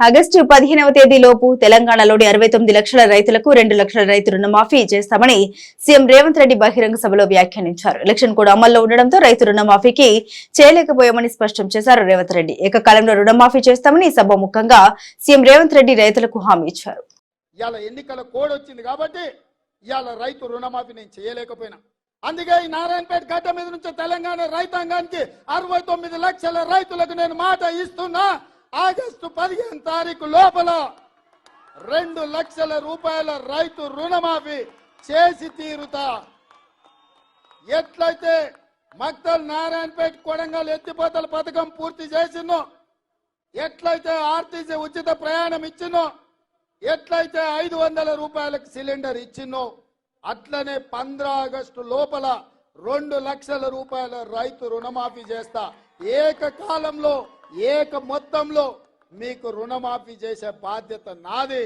August పదిహేనవ తేదీలోపు తెలంగాణలోని అరవై తొమ్మిది లక్షల రైతులకు రెండు లక్షల రైతు రుణమాఫీ చేస్తామని సీఎం రేవంత్ రెడ్డి బహిరంగ సభలో వ్యాఖ్యానించారు. ఎలక్షన్ కూడా అమల్లో ఉండడంతో రైతు రుణమాఫీకి చేయలేకపోయామని స్పష్టం చేశారు రేవంత్ రెడ్డి. ఏకకాలంలో రుణమాఫీ చేస్తామని సభ ముఖంగా సీఎం రేవంత్ రెడ్డి రైతులకు హామీ ఇచ్చారు. ఇవాళ ఎన్నికల కోడ్ వచ్చింది కాబట్టి ఇవాళ రైతు రుణమాఫీ నేను చేయలేకపోయినా. అందుకే ఈ నారాయణపేట గడ్డ మీద నుంచి తెలంగాణ రైతాంగానికి అరవై తొమ్మిది లక్షల రైతులకు నేను మాట ఇస్తున్నా. ఆగస్టు పదిహేను తారీఖు లోపల రెండు లక్షల రూపాయల రైతు రుణమాఫీ చేసి తీరుతా. ఎట్లయితే మక్తల్ నారాయణపేట కొడంగల్ ఎత్తిపోతల పథకం పూర్తి చేసినో ఎట్లయితే ఆర్టీసీ ఉచిత ప్రయాణం ఇచ్చినో ఎట్లయితే ఐదు వందల రూపాయలకు సిలిండర్ ఇచ్చినో అట్లనే పంద్ర ఆగస్టు లోపల రెండు లక్షల రూపాయల రైతు రుణమాఫీ చేస్తా. ఏకకాలంలో ఏక మొత్తంలో మీకు రుణమాఫీ చేసే బాధ్యత నాది.